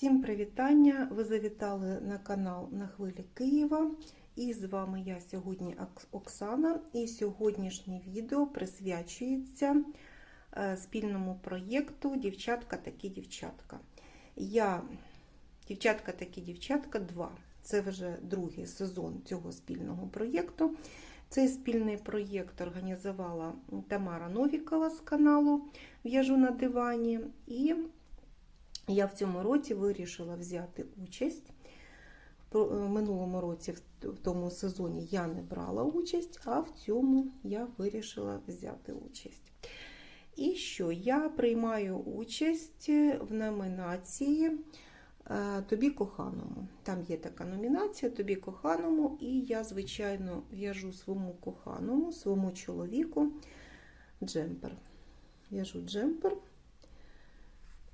Всім привітання! Ви завітали на канал на хвилі Києва. І з вами я сьогодні Оксана. І сьогоднішнє відео присвячується е, спільному проєкту Дівчатка такі дівчатка. Я Дівчатка такі дівчатка 2. Це вже другий сезон цього спільного проєкту. Цей спільний проєкт організувала Тамара Новікова з каналу В'яжу на дивані. І я в цьому році вирішила взяти участь. В минулому році, в в тому сезоні, я не брала участь, а в цьому я вирішила взяти участь. І що? Я приймаю участь в номінації е, Тобі коханому. Там є така номінація Тобі коханому, і я, звичайно, в'яжу своєму коханому, своєму чоловіку джемпер. В'яжу джемпер.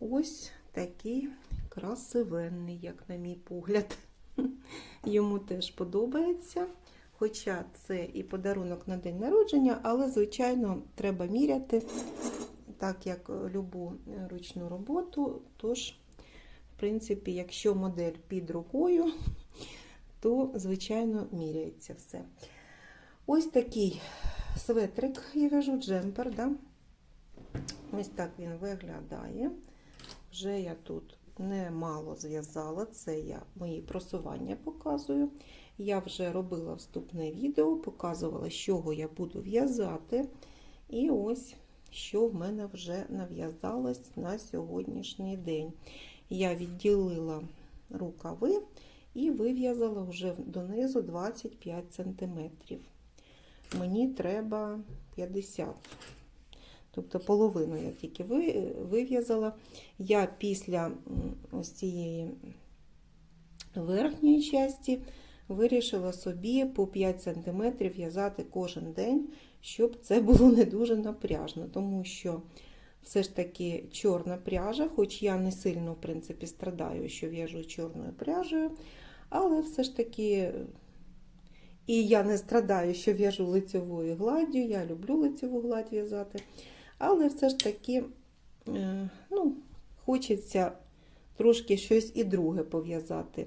Ось такий красивенний, як на мій погляд. Йому теж подобається. Хоча це і подарунок на день народження, але, звичайно, треба міряти, так як любу ручну роботу. Тож, в принципі, якщо модель під рукою, то, звичайно, міряється все. Ось такий светрик, я вяжу джемпер. Да? Ось так він виглядає. Вже я тут немало зв'язала, це я мої просування показую. Я вже робила вступне відео, показувала, з чого я буду в'язати. І ось що в мене вже нав'язалось на сьогоднішній день. Я відділила рукави і вив'язала вже донизу 25 см. Мені треба 50 Тобто половину я тільки вив'язала. Я після ось цієї верхньої часті вирішила собі по 5 см в'язати кожен день, щоб це було не дуже напряжно, тому що все ж таки чорна пряжа, хоч я не сильно в принципі, страдаю, що в'яжу чорною пряжею, але все ж таки. І я не страдаю, що в'яжу лицевою гладдю, я люблю лицеву гладь в'язати. Але все ж таки е, ну, хочеться трошки щось і друге пов'язати.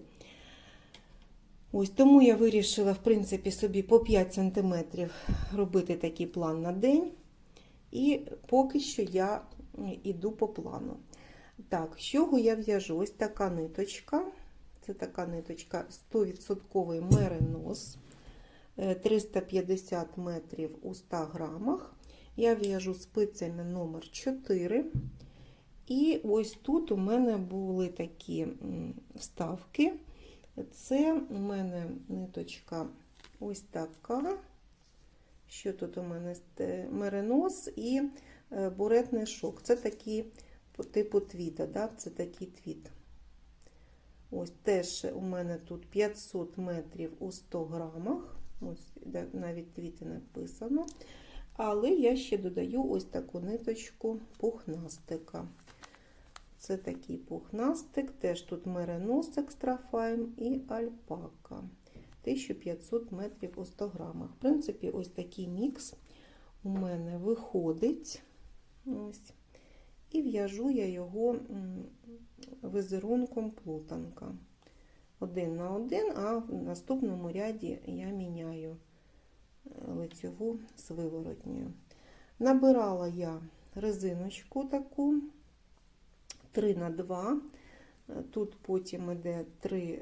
Ось тому я вирішила, в принципі, собі по 5 см робити такий план на день. І поки що я йду по плану. Так, з чого я в'яжу? Ось така ниточка. Це така ниточка 100% меринос. е, 350 метрів у 100 грамах. Я в'яжу спицями номер 4. І ось тут у мене були такі вставки. Це у мене ниточка ось така. Що тут у мене Сте- меринос і е, буретний шок. Це такі типу твіта, да? це такий твіт. Ось теж у мене тут 500 метрів у 100 грамах. Ось навіть твіти написано. Але я ще додаю ось таку ниточку пухнастика. Це такий пухнастик, теж тут меринос екстрафайм і альпака. 1500 метрів у 100 грамах. В принципі, ось такий мікс у мене виходить. Ось. І в'яжу я його м, візерунком плутанка. Один на один, а в наступному ряді я міняю лицьову з. Набирала я резиночку таку 3 на 2. Е, Тут потім іде 3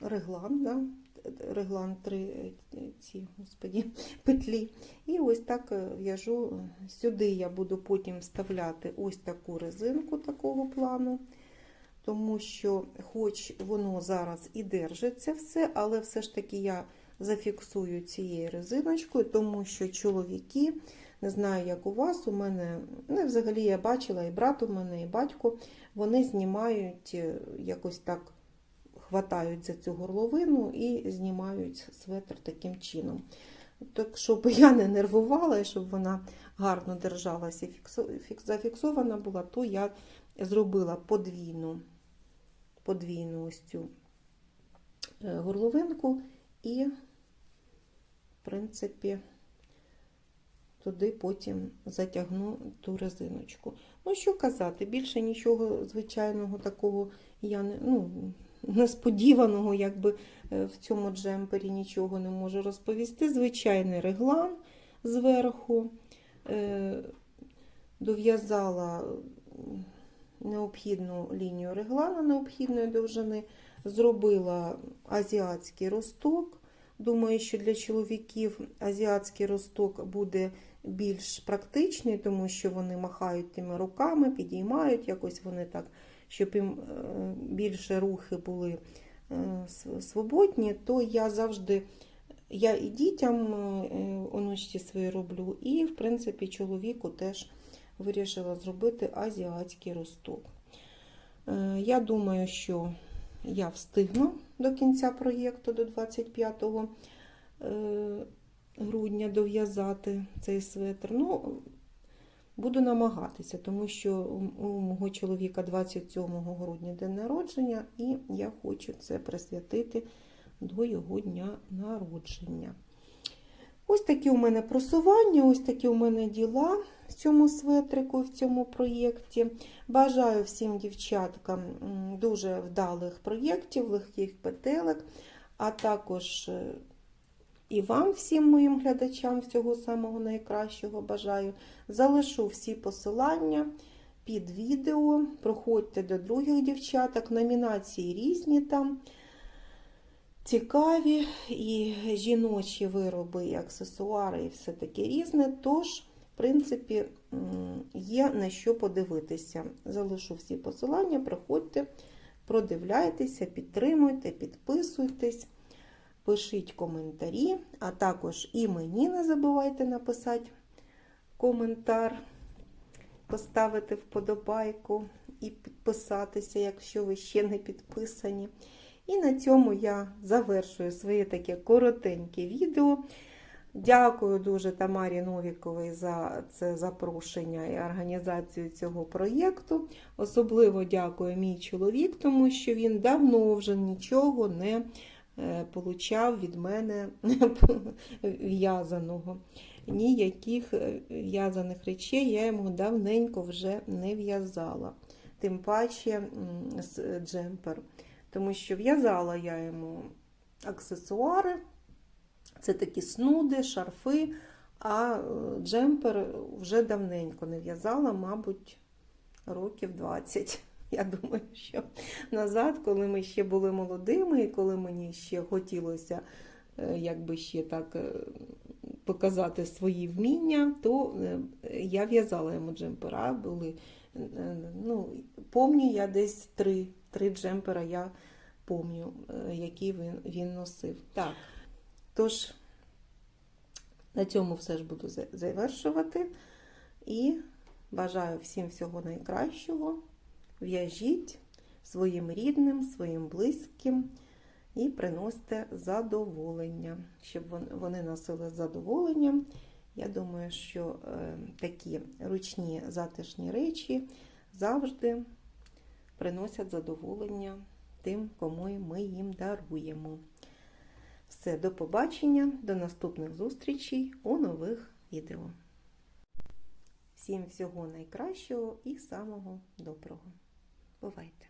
реглан, да? реглан 3 ці, господі, петлі. І ось так в'яжу. Сюди я буду потім вставляти ось таку резинку такого плану тому що, хоч воно зараз і держиться все, але все ж таки я зафіксую цією резиночкою, тому що чоловіки, не знаю, як у вас, у мене, ну, взагалі я бачила, і брат у мене, і батько, вони знімають е, якось так. Хватають за цю горловину і знімають светр таким чином. Так, щоб я не нервувала і щоб вона гарно держалася і зафіксована була, то я зробила подвійну, подвійну ось цю е, горловинку і, в принципі, туди потім затягну ту резиночку. Ну, що казати, більше нічого звичайного такого я не, ну, несподіваного, якби е, в цьому джемпері нічого не можу розповісти. Звичайний реглан зверху. Е, Дов'язала необхідну лінію реглану необхідної довжини, зробила азіатський росток. Думаю, що для чоловіків азіатський росток буде більш практичний, тому що вони махають тими руками, підіймають якось вони так, щоб їм е, більше рухи були е, свободні, то я завжди. Я і дітям е, онучці свої роблю, і, в принципі, чоловіку теж вирішила зробити азіатський росток. Е, Я думаю, що я встигну до кінця проєкту, до 25 е, грудня дов'язати цей светр. Ну, буду намагатися, тому що у у мого чоловіка 27 грудня день народження, і я хочу це присвятити до його дня народження. Ось такі у мене просування, ось такі у мене діла в цьому светрику, в цьому проєкті. Бажаю всім дівчаткам дуже вдалих проєктів, легких петелек, а також е, і вам, всім моїм глядачам, всього самого найкращого бажаю. Залишу всі посилання під відео. Проходьте до других дівчаток, номінації різні там. Цікаві і жіночі вироби, і аксесуари, і все таке різне. Тож, в принципі, є на що подивитися. Залишу всі посилання, приходьте, продивляйтеся, підтримуйте, підписуйтесь, пишіть коментарі, а також і мені не забувайте написати коментар, поставити вподобайку і підписатися, якщо ви ще не підписані. І на цьому я завершую своє таке коротеньке відео. Дякую дуже Тамарі Новіковій за це запрошення і організацію цього проєкту. Особливо дякую мій чоловік, тому що він давно вже нічого не е, получав від мене в'язаного. Ніяких е, в'язаних речей я йому давненько вже не в'язала. Тим паче з джемпер тому що в'язала я йому аксесуари, це такі снуди, шарфи, а е, джемпер вже давненько не в'язала, мабуть, років 20. Я думаю, що назад, коли ми ще були молодими, і коли мені ще хотілося е, якби ще так е, показати свої вміння, то я в'язала йому джемпера. Були, ну, помню я десь три, три джемпера я помню, е, які він, він носив. Так. Тож, на цьому все ж буду завершувати. І бажаю всім всього найкращого. В'яжіть своїм рідним, своїм близьким і приносите задоволення, щоб вони носили з задоволенням. Я думаю, що е, такі ручні затишні речі завжди приносять задоволення тим, кому ми їм даруємо. Все, до побачення, до наступних зустрічей у нових відео. Всім всього найкращого і самого доброго. Бувайте!